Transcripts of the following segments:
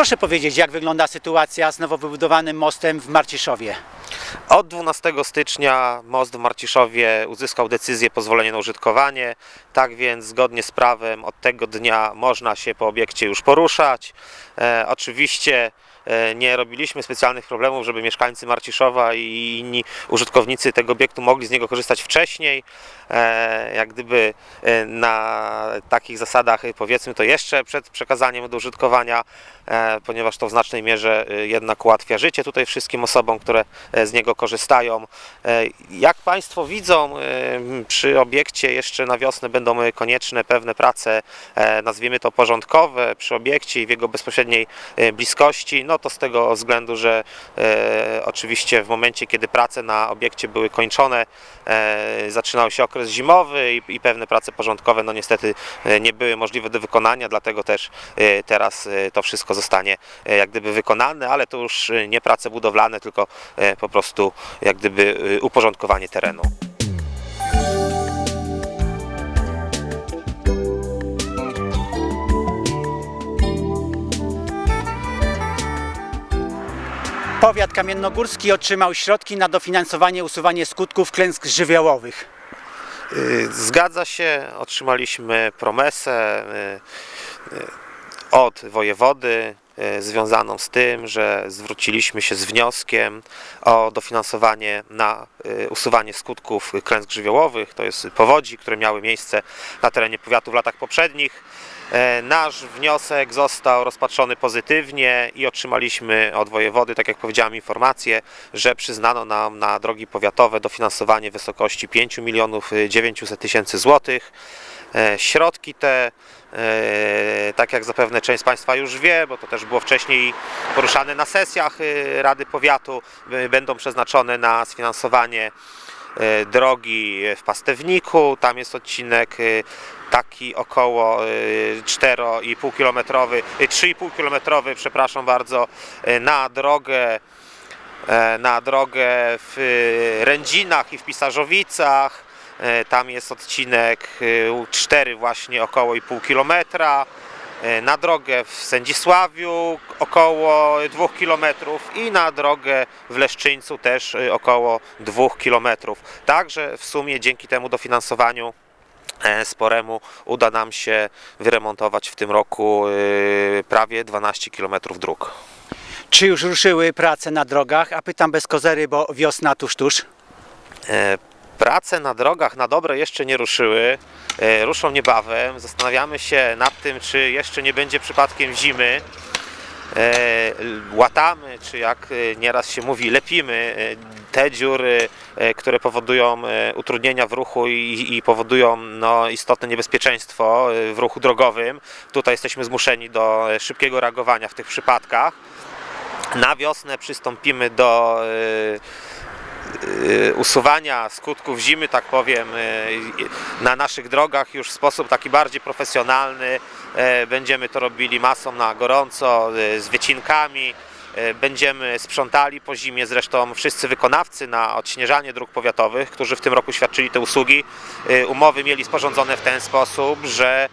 Proszę powiedzieć, jak wygląda sytuacja z nowo wybudowanym mostem w Marciszowie? Od 12 stycznia most w Marciszowie uzyskał decyzję pozwolenia na użytkowanie. Tak więc zgodnie z prawem od tego dnia można się po obiekcie już poruszać. E, oczywiście nie robiliśmy specjalnych problemów, żeby mieszkańcy Marciszowa i inni użytkownicy tego obiektu mogli z niego korzystać wcześniej. E, jak gdyby e, na takich zasadach e, powiedzmy to jeszcze przed przekazaniem do użytkowania, e, ponieważ to w znacznej mierze e, jednak ułatwia życie tutaj wszystkim osobom, które e, z niego korzystają. E, Jak Państwo widzą, e, przy obiekcie jeszcze na wiosnę będą e, konieczne pewne prace, e, nazwijmy to porządkowe, przy obiekcie i w jego bezpośredniej e, bliskości. No to z tego względu, że e, oczywiście w momencie, kiedy prace na obiekcie były kończone, e, zaczynał się okres zimowy i, i pewne prace porządkowe no niestety e, nie były możliwe do wykonania, dlatego też e, teraz e, to wszystko zostanie e, jak gdyby wykonane, ale to już e, nie prace budowlane, tylko e, po prostu jak gdyby uporządkowanie terenu. Powiat kamiennogórski otrzymał środki na dofinansowanie usuwanie skutków klęsk żywiołowych. Y, Zgadza się, otrzymaliśmy promesę y, y, od wojewody związaną z tym, że zwróciliśmy się z wnioskiem o dofinansowanie na usuwanie skutków klęsk żywiołowych, to jest powodzi, które miały miejsce na terenie powiatu w latach poprzednich. E, Nasz wniosek został rozpatrzony pozytywnie i otrzymaliśmy od wojewody, tak jak powiedziałem, informację, że przyznano nam na drogi powiatowe dofinansowanie w wysokości 5 milionów 900 tysięcy złotych. E, Środki te, e, tak jak zapewne część z Państwa już wie, bo to też było wcześniej poruszane na sesjach e, Rady Powiatu, e, będą przeznaczone na sfinansowanie e, drogi w Pastewniku. Tam jest odcinek e, taki około e, 4,5 kilometrowy, e, 3,5 kilometrowy, przepraszam bardzo, e, na drogę na drogę w Rędzinach i w Pisarzowicach. Tam jest odcinek e, 4 właśnie około i pół kilometra. Na drogę w Sędzisławiu około 2 km i na drogę w Leszczyńcu też około 2 km. Także w sumie dzięki temu dofinansowaniu sporemu uda nam się wyremontować w tym roku e, prawie 12 km dróg. Czy już ruszyły prace na drogach? A pytam bez kozery, bo wiosna tuż tuż. E, Prace na drogach na dobre jeszcze nie ruszyły. E, Ruszą niebawem. Zastanawiamy się nad tym, czy jeszcze nie będzie przypadkiem zimy. E, Łatamy, czy jak e, nieraz się mówi, lepimy e, te dziury, które powodują utrudnienia w ruchu i, i powodują no, istotne niebezpieczeństwo w ruchu drogowym. Tutaj jesteśmy zmuszeni do szybkiego reagowania w tych przypadkach. Na wiosnę przystąpimy do usuwania skutków zimy, tak powiem, y, na naszych drogach już w sposób taki bardziej profesjonalny. E, Będziemy to robili masą na gorąco, y, z wycinkami. Będziemy sprzątali po zimie, zresztą wszyscy wykonawcy na odśnieżanie dróg powiatowych, którzy w tym roku świadczyli te usługi, y, umowy mieli sporządzone w ten sposób, że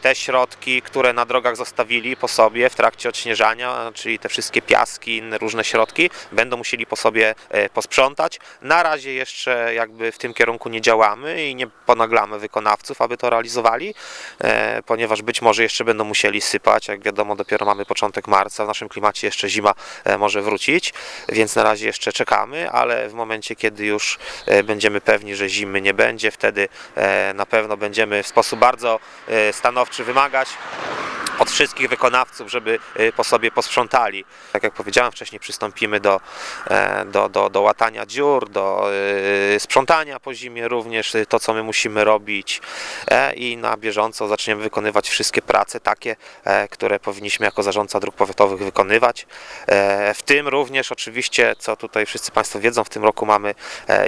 te środki, które na drogach zostawili po sobie w trakcie odśnieżania, czyli te wszystkie piaski, inne różne środki, będą musieli po sobie e, posprzątać. Na razie jeszcze jakby w tym kierunku nie działamy i nie ponaglamy wykonawców, aby to realizowali, e, ponieważ być może jeszcze będą musieli sypać. Jak wiadomo, dopiero mamy początek marca, w naszym klimacie jeszcze zima e, może wrócić, więc na razie jeszcze czekamy, ale w momencie, kiedy już e, będziemy pewni, że zimy nie będzie, wtedy e, na pewno będziemy w sposób bardzo e, stanowczy wymagać wszystkich wykonawców, żeby e, po sobie posprzątali. Tak jak powiedziałem wcześniej, przystąpimy do, e, do, do, do łatania dziur, do e, sprzątania po zimie również, e, to co my musimy robić e, i na bieżąco zaczniemy wykonywać wszystkie prace takie, e, które powinniśmy jako zarządca dróg powiatowych wykonywać. W tym również oczywiście, co tutaj wszyscy Państwo wiedzą, w tym roku mamy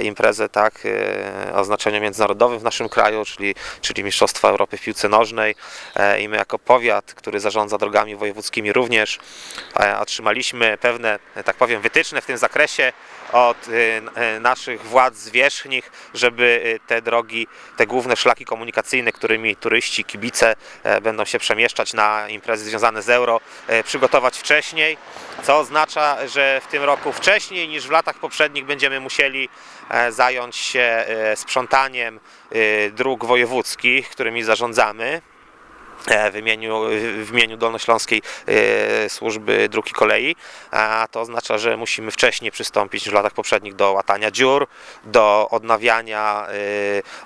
imprezę tak, o znaczeniu międzynarodowym w naszym kraju, czyli, czyli Mistrzostwa Europy w piłce nożnej i my jako powiat, który który zarządza drogami wojewódzkimi również. E, Otrzymaliśmy pewne, e, tak powiem, wytyczne w tym zakresie od e, naszych władz zwierzchnich, żeby te drogi, te główne szlaki komunikacyjne, którymi turyści, kibice będą się przemieszczać na imprezy związane z euro, przygotować wcześniej, co oznacza, że w tym roku wcześniej niż w latach poprzednich będziemy musieli zająć się sprzątaniem dróg wojewódzkich, którymi zarządzamy w imieniu, w imieniu Dolnośląskiej e, Służby Dróg i Kolei, a to oznacza, że musimy wcześniej przystąpić niż w latach poprzednich do łatania dziur, do odnawiania e,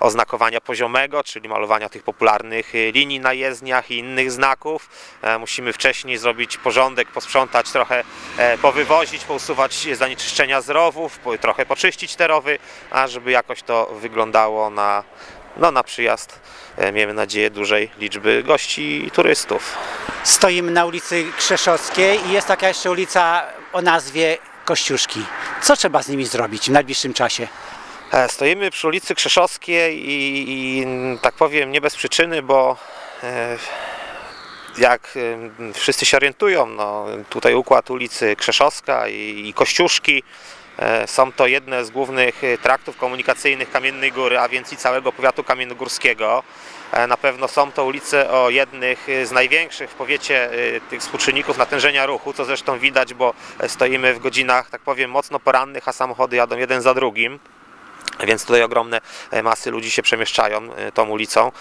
oznakowania poziomego, czyli malowania tych popularnych e, linii na jezdniach i innych znaków. E, Musimy wcześniej zrobić porządek, posprzątać trochę, e, powywozić, pousuwać zanieczyszczenia z rowów, trochę poczyścić te rowy, a żeby jakoś to wyglądało na, no, na przyjazd, e, miejmy nadzieję, dużej liczby gości i turystów. Stoimy na ulicy Krzeszowskiej i jest taka jeszcze ulica o nazwie Kościuszki. Co trzeba z nimi zrobić w najbliższym czasie? E, Stoimy przy ulicy Krzeszowskiej i, i tak powiem nie bez przyczyny, bo e, jak wszyscy się orientują, no, tutaj układ ulicy Krzeszowska i, i Kościuszki są to jedne z głównych e, traktów komunikacyjnych Kamiennej Góry, a więc i całego powiatu kamiennogórskiego. E, Na pewno są to ulice o jednych e, z największych w powiecie e, tych współczynników natężenia ruchu, co zresztą widać, bo e, stoimy w godzinach, tak powiem, mocno porannych, a samochody jadą jeden za drugim. Więc tutaj ogromne e, masy ludzi się przemieszczają e, tą ulicą.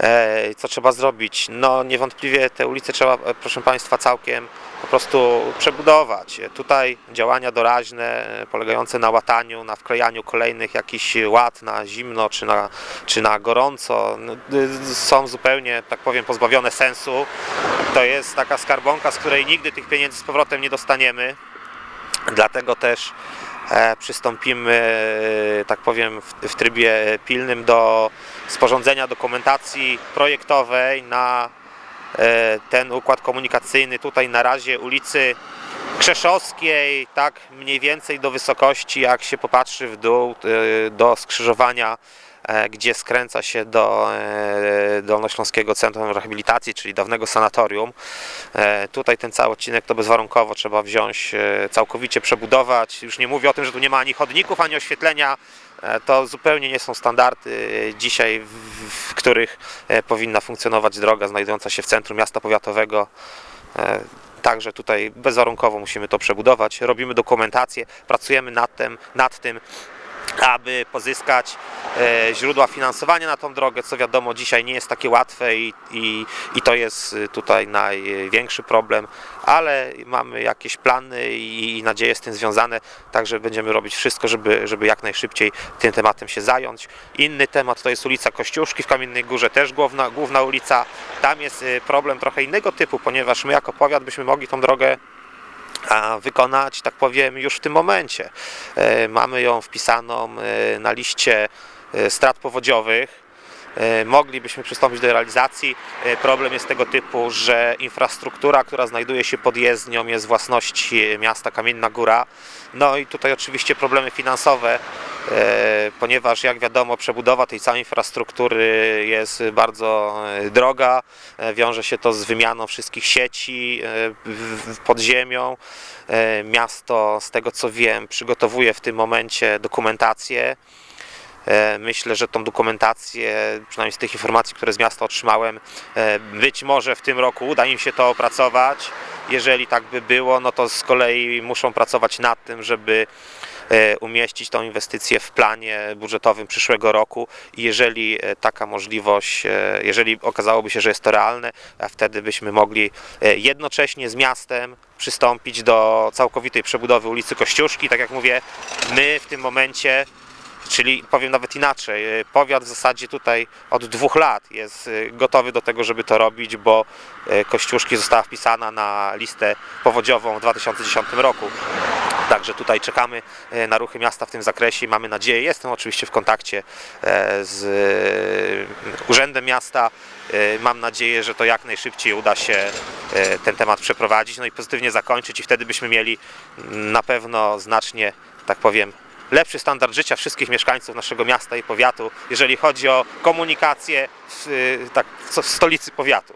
E, Co trzeba zrobić? No niewątpliwie te ulice trzeba, proszę Państwa, całkiem po prostu przebudować. Tutaj działania doraźne, polegające na łataniu, na wklejaniu kolejnych jakichś łat na zimno czy na, czy na gorąco, są zupełnie, tak powiem, pozbawione sensu. To jest taka skarbonka, z której nigdy tych pieniędzy z powrotem nie dostaniemy. Dlatego też przystąpimy, e, tak powiem, w, trybie pilnym do sporządzenia dokumentacji projektowej na e, ten układ komunikacyjny tutaj na razie ulicy Krzeszowskiej, tak mniej więcej do wysokości, jak się popatrzy w dół, e, do skrzyżowania, e, gdzie skręca się do e, Dolnośląskiego Centrum Rehabilitacji, czyli dawnego sanatorium. E, Tutaj ten cały odcinek to bezwarunkowo trzeba wziąć, e, całkowicie przebudować. Już nie mówię o tym, że tu nie ma ani chodników, ani oświetlenia. E, To zupełnie nie są standardy e, dzisiaj, w, których e, powinna funkcjonować droga znajdująca się w centrum miasta powiatowego. E, Także tutaj bezwarunkowo musimy to przebudować. Robimy dokumentację, pracujemy nad tym, nad tym aby pozyskać e, źródła finansowania na tą drogę, co wiadomo dzisiaj nie jest takie łatwe i, i, i to jest y, tutaj największy problem, ale mamy jakieś plany i, i nadzieje z tym związane, także będziemy robić wszystko, żeby, żeby jak najszybciej tym tematem się zająć. Inny temat to jest ulica Kościuszki w Kamiennej Górze, też główna, główna ulica. Tam jest y, problem trochę innego typu, ponieważ my jako powiat byśmy mogli tą drogę wykonać, tak powiem, już w tym momencie. E, Mamy ją wpisaną e, na liście e, strat powodziowych. E, Moglibyśmy przystąpić do realizacji. E, Problem jest tego typu, że infrastruktura, która znajduje się pod jezdnią, jest własności miasta Kamienna Góra. No i tutaj oczywiście problemy finansowe, e, ponieważ jak wiadomo przebudowa tej całej infrastruktury jest bardzo e, droga, E, wiąże się to z wymianą wszystkich sieci e, pod ziemią. E, Miasto, z tego co wiem, przygotowuje w tym momencie dokumentację. E, Myślę, że tą dokumentację, przynajmniej z tych informacji, które z miasta otrzymałem, e, być może w tym roku uda im się to opracować. Jeżeli tak by było, no to z kolei muszą pracować nad tym, żeby e, umieścić tą inwestycję w planie budżetowym przyszłego roku i jeżeli taka możliwość, jeżeli okazałoby się, że jest to realne, wtedy byśmy mogli jednocześnie z miastem przystąpić do całkowitej przebudowy ulicy Kościuszki. Tak jak mówię, my w tym momencie Czyli powiem nawet inaczej, e, powiat w zasadzie tutaj od dwóch lat jest e, gotowy do tego, żeby to robić, bo e, Kościuszki została wpisana na listę powodziową w 2010 roku. Także tutaj czekamy na ruchy miasta w tym zakresie i mamy nadzieję, jestem oczywiście w kontakcie e, z Urzędem Miasta. Mam nadzieję, że to jak najszybciej uda się ten temat przeprowadzić, no i pozytywnie zakończyć i wtedy byśmy mieli mm, na pewno znacznie, tak powiem, lepszy standard życia wszystkich mieszkańców naszego miasta i powiatu, jeżeli chodzi o komunikację w, tak, w stolicy powiatu.